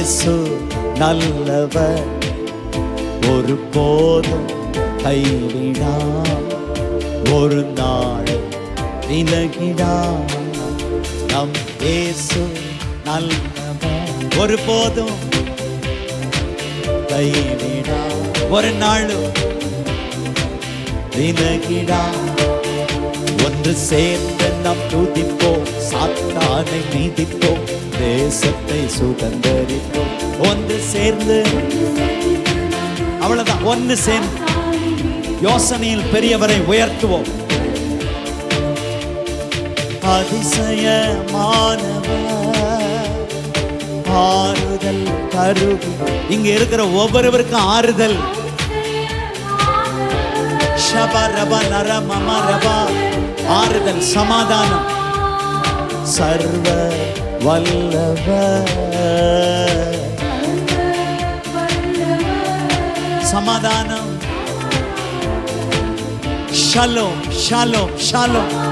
இயேசு நல்லவர். ஒரு போதும் கைவிடாம் ஒரு நாள் விலகிடாம் நம் இயேசு நல்லவர். ஒரு போதும் கைவிடாம் ஒரு நாளும் விலகிடாம் ஒன்று சேர்ந்து நாம் துதிப்போம் சாத்தானை நீதிப்போம் தேசத்தை சுதந்தரிப்போம். ஒன்று சேர்ந்து அவ்வளவுதான். ஒன்று சேர்ந்து. யோசனையில் பெரியவரை உயர்த்துவோம். அதிசயமானவர் ஆறுதல் கருவி இங்க இருக்கிற ஒவ்வொருவருக்கும் ஆறுதல். ஷப ரப நர மம ரபா. ஆறுதல் சமாதானம். சர்வ வல்லவ சமாதானம். ஷலோம் ஷலோம் ஷலோம்.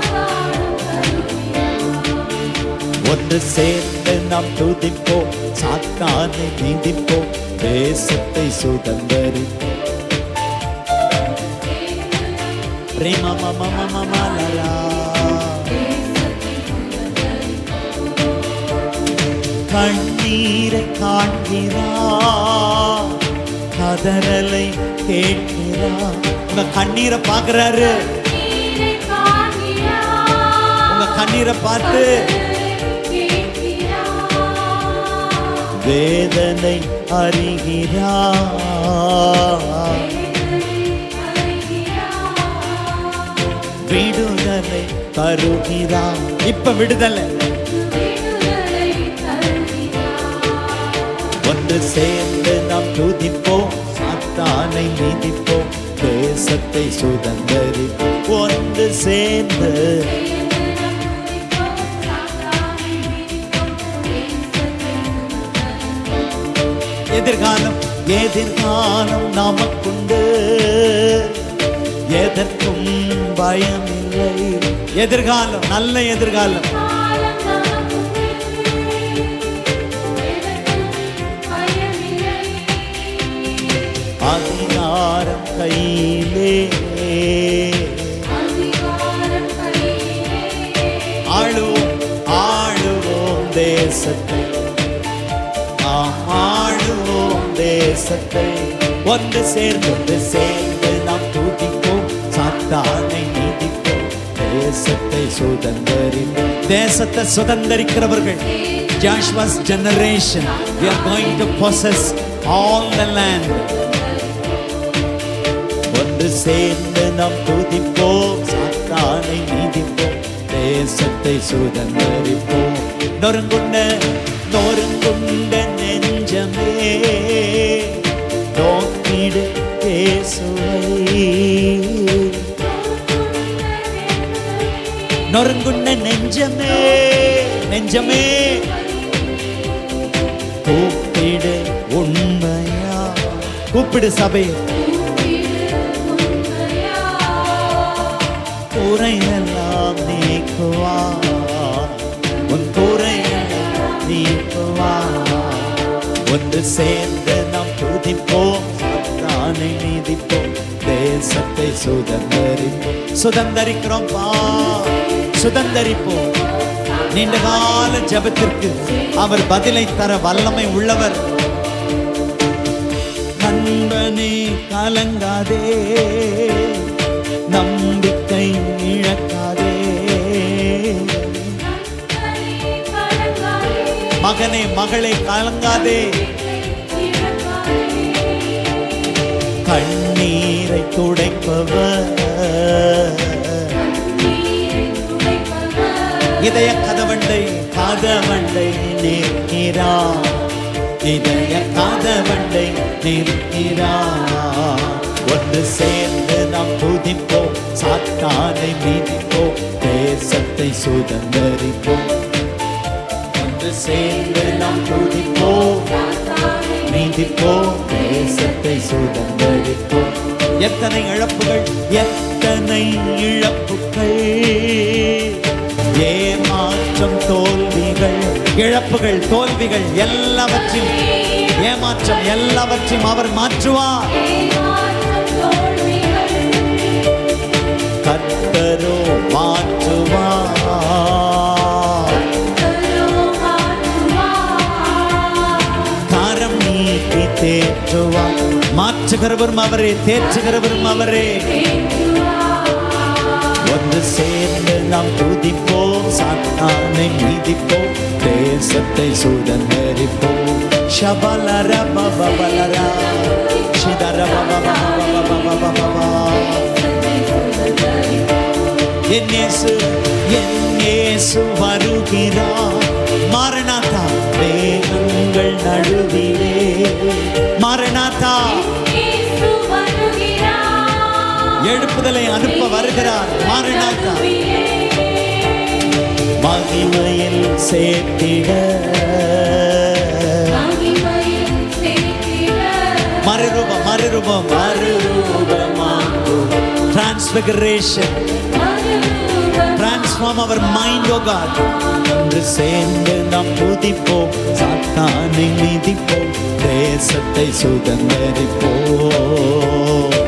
ஒன்று சேர்ந்து நாம் துதிப்போம் சாத்தானை நீதிப்போம் தேசத்தை சுதந்தரிப்போம். பிரேம மம மம மலரா கண்ணீரை காண்கிறா கதறலை கேட்கிறா. உங்க கண்ணீரை பார்க்கறாரு. உங்க கண்ணீரை பார்த்து. வேதனை அறிகிறா. விடுதலை தருகிறா இப்ப விடுதலை. ஒன்று சேர்ந்து நாம் துதிப்போம். சாத்தானை நீதிப்போம். தேசத்தை சுதந்திரி ஒன்று சேர்ந்து எதிர்காலம் எதிர்காலம் நமக்குண்டு. எதற்கும் பயம் இல்லை எதிர்காலம் நல்ல எதிர்காலம். அதிகாரம் கையிலே. ஆளுவோம் ஆளுவோம் தேசத்தை. நாம் ஆளுவோம் தேசத்தை. ஒன்று சேர்ந்து சேர்ந்து. சுதந்திரி தேசத்தை சுதந்திரிக்கிறவர்கள். Joshua's generation we are going to possess all the land. ஒன்று சேர்ந்து நாம் துதிப்போம் சாத்தானை நீதிப்போம் தேசத்தை சுதந்திரிப்போம். நொறுங்குண்ட நொறுங்குண்ட நெஞ்சமே நோக்கிடு பேசுவை நொறுங்குண்ண நெஞ்சமே நெஞ்சமே. கூப்பிடு உண்மையா? கூப்பிடு சபை. குறையெல்லாம் நீக்குவா? உன் குறையெல்லாம் நீக்குவா? ஒன்று சேர்ந்து நாம் துதிப்போம் தானே நீதிப்போம். தேசத்தை சுதந்தரிப்போம் சுதந்தரிக்கிறோம் பா சுதந்தரிப்போம் நீண்ட கால ஜெபத்திற்கு அவர் பதிலை தர வல்லமை உள்ளவர். நண்பனே கலங்காதே. நம்பிக்கை இழக்காதே. மகனே மகளே கலங்காதே. துடைப்பவர். இதய கதவண்டை கதவண்டை நிற்கிறா இதய கதவண்டை நிற்கிறா ஒன்று சேர்ந்து நாம் புதிப்போம் சாத்தானை மீதிப்போம். தேசத்தை சுதந்திரிப்போம். ஒன்று சேர்ந்து நாம் புதிப்போம் நீதிப்போம் தேசத்தை சுதந்திரிப்போம். எத்தனை இழப்புகள் எத்தனை இழப்புகள்? ஏமாற்றம் தோல்விகள் இழப்புகள் தோல்விகள் எல்லாவற்றிலும் ஏமாற்றம் எல்லாவற்றையும் அவர் மாற்றுவார். கர்த்தரோ மாற்றுவார். தேற்றுவார். மாற்றுகிறவரும் அவரே தேற்றுகிறவரும் அவரே ஒன்று சேர்ந்து நாம் துதிப்போம் சாத்தானை மீதிப்போம் தேசத்தை சுதந்தரிப்போம் ஷபலர பபலர சிதர என் இயேசு வருகிறார் மாரணாதா வேகங்கள் நடுவிலே அனுப்ப வருகிறார். மாரநாதா மகிமையில் சேர்த்திட. மறுரூபம் மறுரூபம். மறுரூபமாகும். டிரான்ஸ்பிகரேஷன் டிரான்ஸ்ஃபார்ம் அவர் மைண்ட் ஓ காட் ஒன்று சேர்ந்து நாம் துதிப்போம் சாத்தானை மிதிப்போம். தேசத்தை சுதந்தரிப்போம்.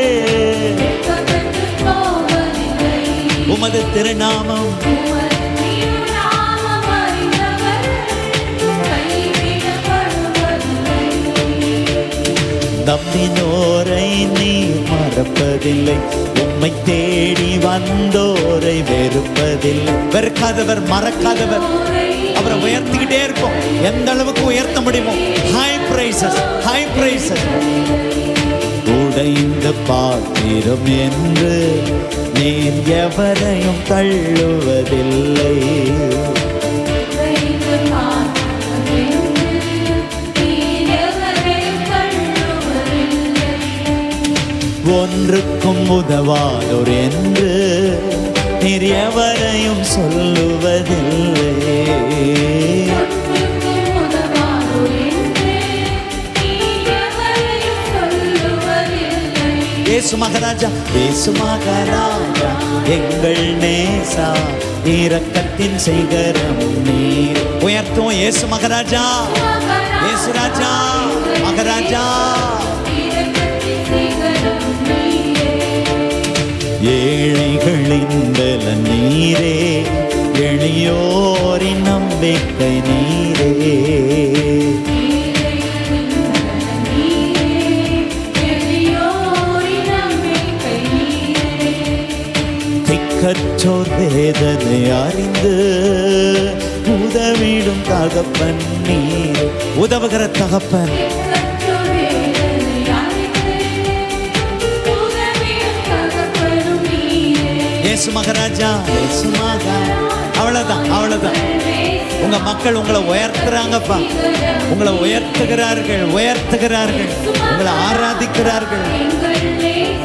உமது திருநாமம். நம்பினோரை நீ மறப்பதில்லை. உம்மை தேடி வந்தோரை வெறுப்பதில்லை. வெறுக்காதவர் மறக்காதவர். அவரை உயர்த்திக்கிட்டே இருப்போம். எந்த அளவுக்கு உயர்த்த முடியுமோ. ஹை பிரைசஸ் ஹை பிரைசஸ் உடையும் பாத்திரம் என்று நீர் எவரையும் தள்ளுவதில்லை. ஒன்றுக்கும் உதவாதோர் என்று நீர் எவரையும் சொல்லுவதில்லை. ஏசு மகாராஜா ஏசு மகாராஜா எங்கள் நேசா இரக்கத்தின் சிகரம் நீர். உயர்த்தும் ஏசு மகாராஜா இயேசு ராஜா மகாராஜா. ஏழைகளின் பலன் நீரே எளியோரின் நம்பிக்கை நீரே. பெற்றோர் வேதனை அறிந்து உதவிடும் தகப்பன் நீ உதவுகிற தகப்பன். இயேசு மகாராஜா இயேசு மகா. அவ்வளவுதான் அவ்வளவுதான். உங்க மக்கள் உங்களை உயர்த்துறாங்கப்பா. உங்களை உயர்த்துகிறார்கள் உயர்த்துகிறார்கள். உங்களை ஆராதிக்கிறார்கள்.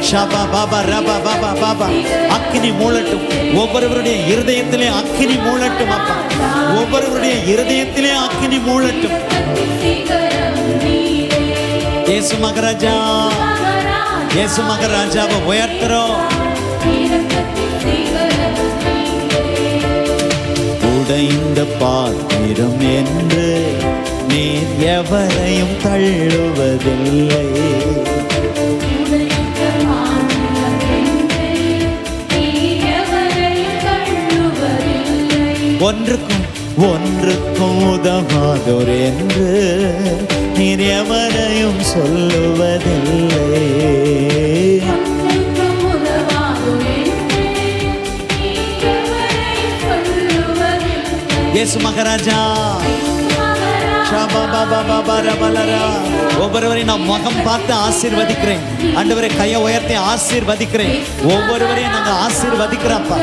ஷபா பாபா ரபா பாபா பாபா. அக்கினி மூளட்டும் ஒவ்வொருவருடைய இருதயத்திலே அக்கினி மூளட்டும் அப்பா. ஒவ்வொருவருடைய இருதயத்திலே அக்கினி மூளட்டும் இயேசு மகராஜா இயேசு மகராஜாவை உயர்த்துறோம். உடைந்த பாத்திரம் என்று நீர் எவரையும் தள்ளுவதில்லை. ஒன்றுக்கும் ஒன்றுக்கும் உதவாதோர் என்று நீர் எவரையும் சொல்லுவதில்லை. இயேசு மகாராஜா. ஒவ்வொருவரையும் நான் முகம் பார்த்து ஆசீர்வதிக்கிறேன். ஆண்டவரை கையை உயர்த்தி ஆசீர்வதிக்கிறேன். ஒவ்வொருவரையும் நாங்க ஆசீர்வதிக்கிறோம்ப்பா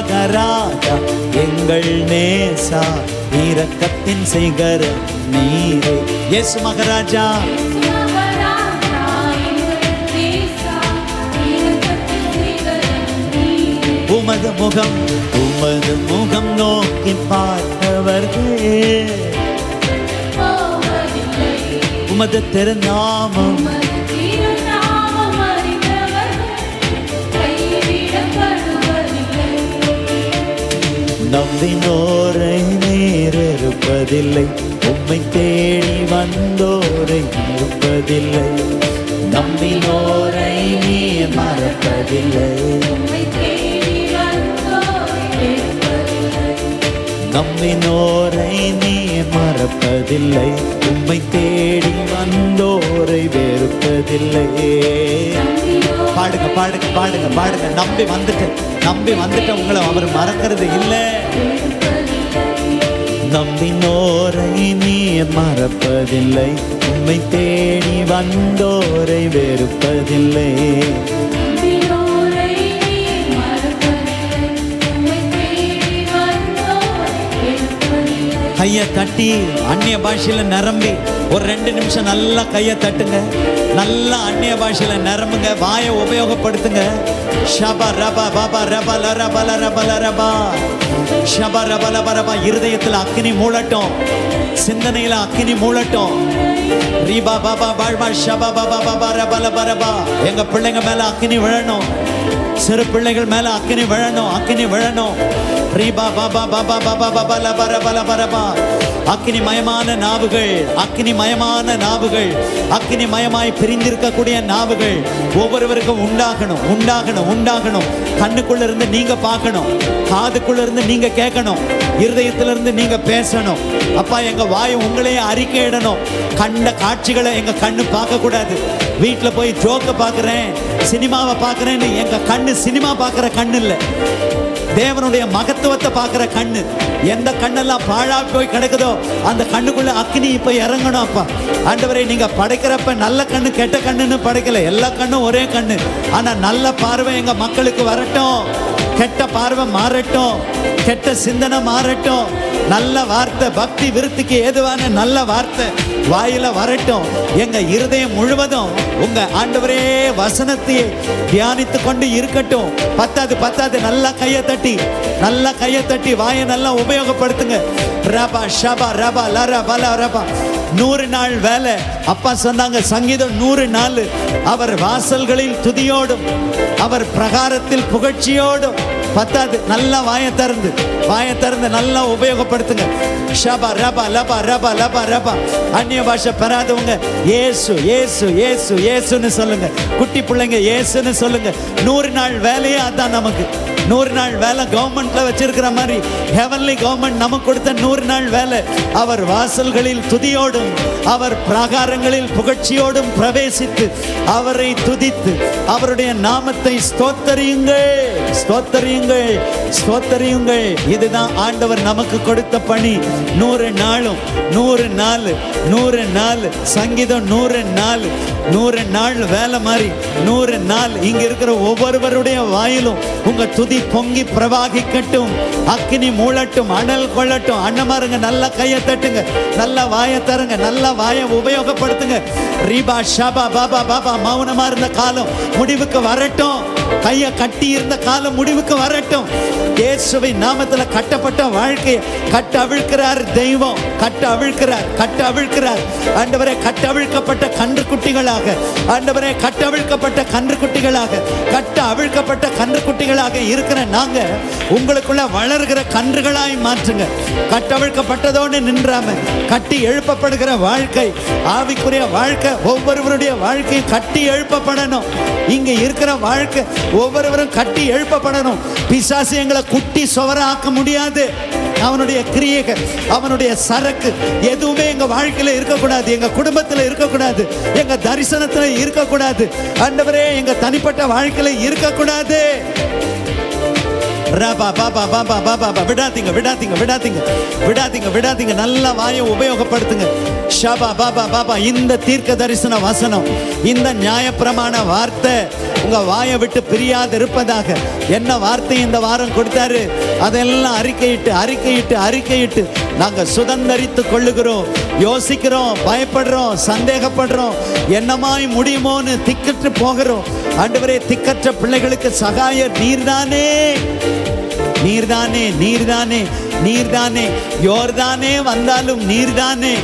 மகராஜா எங்கள் நேசா இரக்கத்தின் செய்கர நீரே. இயேசு மகராஜா. உமது முகம் உமது முகம் நோக்கி பார்த்தவர்களே. உமது திருநாமம் நம்பினோரை நேரிருப்பதில்லை. உம்மை தேடி வந்தோரை இருப்பதில்லை நம்பினோரை நீ மறப்பதில்லை. நம்பினோரை நீ மறப்பதில்லை. உம்மை தேடி வந்தோரை வெறுப்பதில்லை பாடுங்க பாடுங்க பாடுங்க பாடுங்க. நம்பி வந்துட்டு நம்பி வந்துட்டு உங்களை அவர் மறக்கிறது இல்லை. நம்பினோரை நீ மறப்பதில்லை. உம்மை தேடி வந்தோரை வெறுப்பதில்லை கையை தட்டி அந்நிய பாஷையில் நிரம்பி ஒரு ரெண்டு நிமிஷம் நல்லா கையை தட்டுங்க. நல்லா அந்நிய பாஷையில் நிரம்புங்க. வாயை உபயோகப்படுத்துங்க. ஷபா ரபா பாபா ரபா ல ரபா ல ரபா ல ரபா ஷபா ரபா லபா ரபா இருதயத்தில் அக்கினி மூளட்டும் சிந்தனையில் அக்கினி மூளட்டும் ரீபா பாபா பாழ்பா ஷபா பாபா பாபா ரபா ல பரபா எங்கள் பிள்ளைங்க மேலே அக்கினி விழணும். சிறு பிள்ளைகள் மேல அக்கினி விழணும் அக்கினி விழணும் ரீபா பாபா பாபா பாபா பாபா ல பர பல பரபா அக்கினி மயமான நாவுகள் அக்கினி மயமான நாவுகள் அக்கினி மயமாய் பிரிந்திருக்கக்கூடிய நாவுகள் ஒவ்வொருவருக்கும் உண்டாகணும் உண்டாகணும் உண்டாகணும் கண்ணுக்குள்ள இருந்து நீங்க பார்க்கணும் காதுக்குள்ள இருந்து நீங்க கேட்கணும் இருதயத்துல இருந்து நீங்க பேசணும் அப்பா எங்க வாய் உங்களையே அறிக்கையிடணும் கண்ட காட்சிகளை எங்க கண்ணு பார்க்க கூடாது வீட்டில் போய் ஜோக்க பார்க்குறேன் சினிமாவை பார்க்குறேன்னு எங்கள் கண்ணு சினிமா பார்க்குற கண்ணு இல்லை. தேவனுடைய மகத்துவத்தை பார்க்குற கண்ணு. எந்த கண்ணெல்லாம் பாழா போய் கிடக்குதோ அந்த கண்ணுக்குள்ள அக்னி இப்போ இறங்கணும் அப்பா. ஆண்டவரை நீங்கள் படைக்கிறப்ப நல்ல கண்ணு கெட்ட கண்ணுன்னு படைக்கல. எல்லா கண்ணும் ஒரே கண்ணு. ஆனால் நல்ல பார்வை எங்கள் மக்களுக்கு வரட்டும். கெட்ட பார்வை மாறட்டும். கெட்ட சிந்தனை மாறட்டும். நல்ல வார்த்தை பக்தி விருத்திக்கு ஏதுவான நல்ல வார்த்தை. வாயில வரட்டும். எங்க இருதயம் முழுவதும் உங்க ஆண்டவரே வசனத்தையே தியானித்து கொண்டு இருக்கட்டும். பத்தாது பத்தாது நல்லா கையை தட்டி நல்லா கையை தட்டி வாயை நல்லா உபயோகப்படுத்துங்க. ரபா ஷபா ரபா லரா பல ரபா. நூறு நாள் வேலை. அப்பா சொன்னாங்க சங்கீதம் நூறு நாள் அவர் வாசல்களில் துதியோடும் அவர் பிரகாரத்தில் புகழ்ச்சியோடும் பத்தாது நல்லா வாயை திறந்து வாயை திறந்து நல்லா உபயோகப்படுத்துங்க. ஷபா ரபா லபா ரபா லபா ரபா. அந்நிய பாஷை பெறாதவங்க ஏசு ஏசு ஏசு ஏசுன்னு சொல்லுங்க. குட்டி பிள்ளைங்க ஏசுன்னு சொல்லுங்க. நூறு நாள் வேலையே அதான் நமக்கு. நூறு நாள் வேலை கவர்மெண்ட்ல வச்சிருக்கிற மாதிரி ஹெவன்லி கவர்மெண்ட் நமக்கு கொடுத்த நூறு நாள் வேலை. அவர் வாசல்களில் துதியோடும் அவர் பிராகாரங்களில் புகழ்ச்சியோடும் பிரவேசித்து அவரை துதித்து அவருடைய நாமத்தை ஸ்தோத்தரியுங்கள். ஸ்தோத்தரியுங்கள் ஸ்தோத்தரியுங்கள். இதுதான் ஆண்டவர் நமக்கு கொடுத்த பணி. நூறு நாளும் நூறு நாள் நூறு நாள். சங்கீதம் நூறு நாள் நூறு நாள் வேலை மாதிரி. நூறு நாள் இங்க இருக்கிற ஒவ்வொருவருடைய வாயிலும் உங்க துதி பொங்கி பிரவாகிக்கட்டும். அக்கினி மூளட்டும் அனல் கொள்ளட்டும். அண்ணமாருங்க நல்லா கையை தட்டுங்க. நல்லா வாயை தருங்க. நல்லா வாயை உபயோகப்படுத்துங்க. ரீபா ஷாபா பாபா பாபா மௌனமா இருந்த காலம் முடிவுக்கு வரட்டும். கையை கட்டி இருந்த காலம் முடிவுக்கு வரட்டும். இயேசுவின் நாமத்துல கட்டப்பட்ட வாழ்க்கையை கட்ட அவிழ்க்கிறார் தெய்வம். கட்ட அவிழ்க்கிறார் கட்ட அவிழ்க்கிறார் ஆண்டவரே கட்ட அவிழ்க்கப்பட்ட கன்று குட்டிகளாக ஆண்டவரே கட்ட அவிழ்க்கப்பட்ட கன்று குட்டிகளாக கட்ட அவிழ்க்கப்பட்ட கன்று குட்டிகளாக இருக்கிற நாங்க உங்களுக்குள்ள வளர்கிற கன்றுகளாய் மாற்றுங்க. கட்டவிழ்க்கப்பட்டதோடு நின்றாம கட்டி எழுப்பப்படுகிற வாழ்க்கை ஆவிக்குரிய வாழ்க்கை ஒவ்வொருவருடைய வாழ்க்கை கட்டி எழுப்பப்படணும். இங்க இருக்கிற வாழ்க்கை ஒவ்வொருவரும் கட்டி எழுப்பப்படணும். பிசாசு எங்களை குட்டி சுவராக்க முடியாது. அவனுடைய கிரியைகள் அவனுடைய சரக்கு எதுவுமே எங்க வாழ்க்கையில இருக்கக்கூடாது. எங்க குடும்பத்துல இருக்கக்கூடாது. எங்க தரிசனத்துல இருக்கக்கூடாது. ஆண்டவரே எங்க தனிப்பட்ட வாழ்க்கையில இருக்கக்கூடாது. ராபா பாபா பாபா பாபா பா விடாதீங்க விடாதீங்க விடாதீங்க. விடாதீங்க விடாதீங்க. நல்லா வாயை உபயோகப்படுத்துங்க. ஷபா பாபா பாபா இந்த தீர்க்க தரிசன வசனம் இந்த நியாயப்பிரமாண வார்த்தை உங்க வாயை விட்டு பிரியாது இருப்பதாக. என்ன வார்த்தை இந்த வாரம் கொடுத்தாரு? அதெல்லாம் அறிக்கையிட்டு அறிக்கையிட்டு அறிக்கையிட்டு நாங்க சுதந்தரித்து கொள்ளுகிறோம். யோசிக்கிறோம் பயப்படுறோம் சந்தேகப்படுறோம். என்னமாய் முடியுமோன்னு திக்கற்று போகிறோம். ஆண்டவரே திக்கற்ற பிள்ளைகளுக்கு சகாய நீர்தானே நீர்தானே நீர்தானே. நீர்தானே யோர்தானே வந்தாலும் நீர்தானே.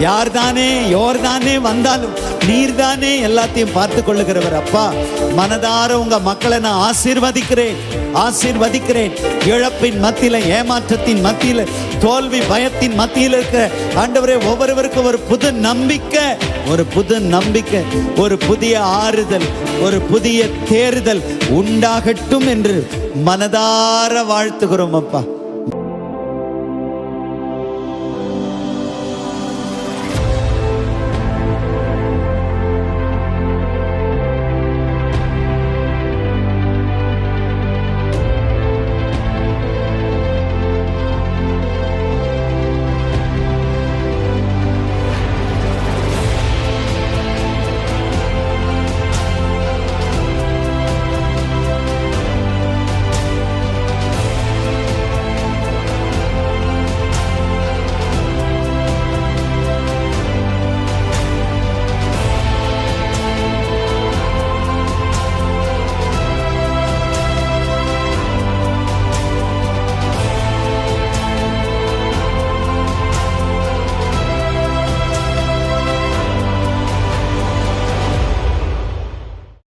யார்தானே யோர்தானே வந்தாலும் நீர்தானே. எல்லாத்தையும் பார்த்து கொள்ளுகிறவர் அப்பா. மனதார உங்க மக்களை நான் ஆசீர்வதிக்கிறேன் ஆசீர்வதிக்கிறேன். இழப்பின் மத்தியில ஏமாற்றத்தின் மத்தியில தோல்வி பயத்தின் மத்தியில் இருக்கிற ஆண்டவரே ஒவ்வொருவருக்கும் ஒரு புது நம்பிக்கை ஒரு புது நம்பிக்கை ஒரு புதிய ஆறுதல் ஒரு புதிய தேறுதல் உண்டாகட்டும் என்று மனதார வாழ்த்துகிறோம் அப்பா.